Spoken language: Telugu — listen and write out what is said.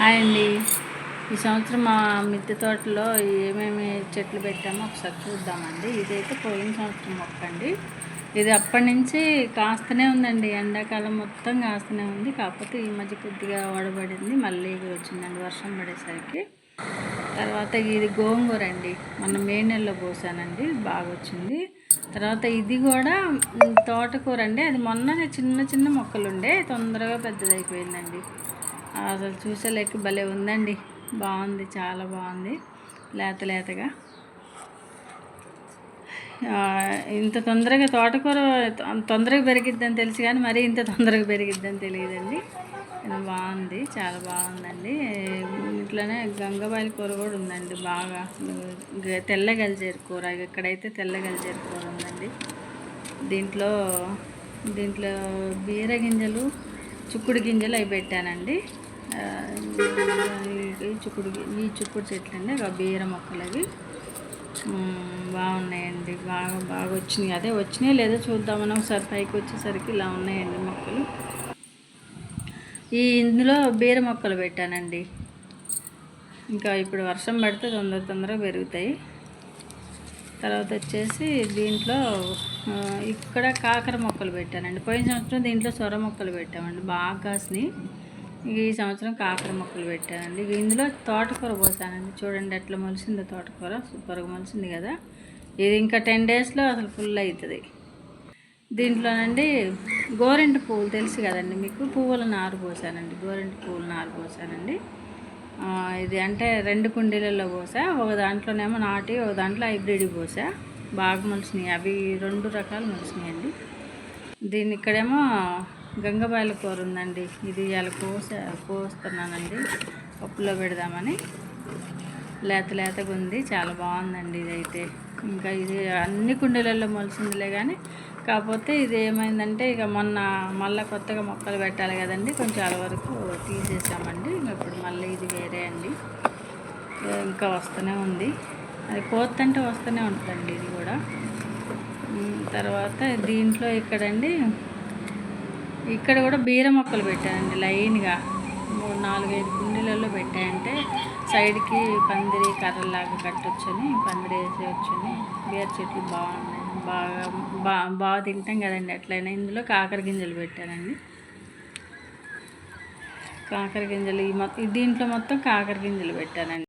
హాయ్ అండి. ఈ సంవత్సరం మా మిద్దె తోటలో ఏమేమి చెట్లు పెట్టామో ఒకసారి చూద్దామండి. ఇదైతే పోయిన సంవత్సరం మొక్క అండి ఇది అప్పటి నుంచి కాస్తూనే ఉందండి. ఎండాకాలం మొత్తం కాస్తూనే ఉంది. కాకపోతే ఈ మధ్య కొద్దిగా వడబడింది. మళ్ళీ వచ్చిందండి. వర్షం పడేసరికి. తర్వాత ఇది గోంగూర అండి. మన మే నెలలో పోసానండి బాగా వచ్చింది. తర్వాత ఇది కూడా తోటకూర అండి. అది మొన్న చిన్న చిన్న మొక్కలు ఉండే తొందరగా పెద్దదైపోయిందండి. అసలు చూసేలేక భలే ఉందండి. బాగుంది చాలా బాగుంది. లేత లేతగా. ఇంత తొందరగా తోటకూర తొందరగా పెరిగిద్దని తెలుసు కానీ మరీ ఇంత తొందరగా పెరిగిద్దని తెలియదండి. బాగుంది చాలా బాగుందండి. ఇంట్లోనే గంగబాయి కూర కూడా ఉందండి బాగా. తెల్ల గలిచేరు కూర ఇక్కడైతే తెల్లగలిచేరు కూర ఉందండి. దీంట్లో దీంట్లో బీర గింజలు చుక్కుడు గింజలు అవి పెట్టానండి. ఈ చిక్కుడు ఈ చిక్కుడు చెట్లు అండి బీర మొక్కలు అవి బాగున్నాయండి. బాగా బాగా వచ్చినాయి. అదే వచ్చినాయి లేదో చూద్దామని ఒకసారి పైకి వచ్చేసరికి ఇలా ఉన్నాయండి మొక్కలు. ఈ ఇందులో బీర మొక్కలు పెట్టానండి. ఇంకా ఇప్పుడు వర్షం పడితే తొందర తొందరగా పెరుగుతాయి. తర్వాత వచ్చేసి దీంట్లో ఇక్కడ కాకర మొక్కలు పెట్టానండి. పోయిన సంవత్సరం దీంట్లో సొర మొక్కలు పెట్టామండి. బాగా కాసినాయి. ఈ సంవత్సరం కాకర మొక్కలు పెట్టానండి. ఇందులో తోటకూర పోసానండి. చూడండి ఎట్లా మొలిసిందో తోటకూర. సూపర్గా మొలిసింది కదా. ఇది ఇంకా టెన్ డేస్లో అసలు ఫుల్ అవుతుంది దీంట్లోనండి గోరెంట పువ్వులు తెలుసు కదండి మీకు? పువ్వుల నారు పోసానండి. గోరెంట పువ్వుల నారు పోసానండి. ఇది అంటే రెండు కుండీలలో పోసా. ఒక దాంట్లోనేమో నాటి ఒక దాంట్లో హైబ్రిడ్ పోసా. బాగా మొలిసినాయి. అవి రెండు రకాలు మొలిసినాయండి. దీన్ని ఇక్కడేమో గంగబాయల కూర ఉందండి. ఇది ఇలా కోస కోస్తున్నానండి. పప్పులో పెడదామని. లేత లేతగా ఉంది. చాలా బాగుందండి ఇదైతే. ఇంకా ఇది అన్ని కుండీలలో మొలిసిందిలే కానీ కాకపోతే ఇది ఏమైందంటే ఇక మొన్న మళ్ళీ కొత్తగా మొక్కలు పెట్టాలి కదండి. కొంచెం చాలా వరకు తీసేసామండి. ఇప్పుడు మళ్ళీ ఇది వేరే అండి. ఇంకా వస్తూనే ఉంది. అది కోతంటే వస్తూనే ఉంటుందండి ఇది కూడా. తర్వాత దీంట్లో ఇక్కడండి ఇక్కడ కూడా బీర మొక్కలు పెట్టానండి లైన్గా. మూడు నాలుగైదు కుండీలలో పెట్టాయంటే సైడ్కి పందిరి కర్రలాగా కట్టొచ్చని పందిరి వేసి వచ్చని బీర చెట్లు బాగున్నాయి. బాగా బా బాగా తింటాం కదండి అట్లయినా ఇందులో కాకర గింజలు పెట్టానండి. కాకర గింజలు ఈ మొత్తం దీంట్లో మొత్తం కాకర గింజలు పెట్టానండి.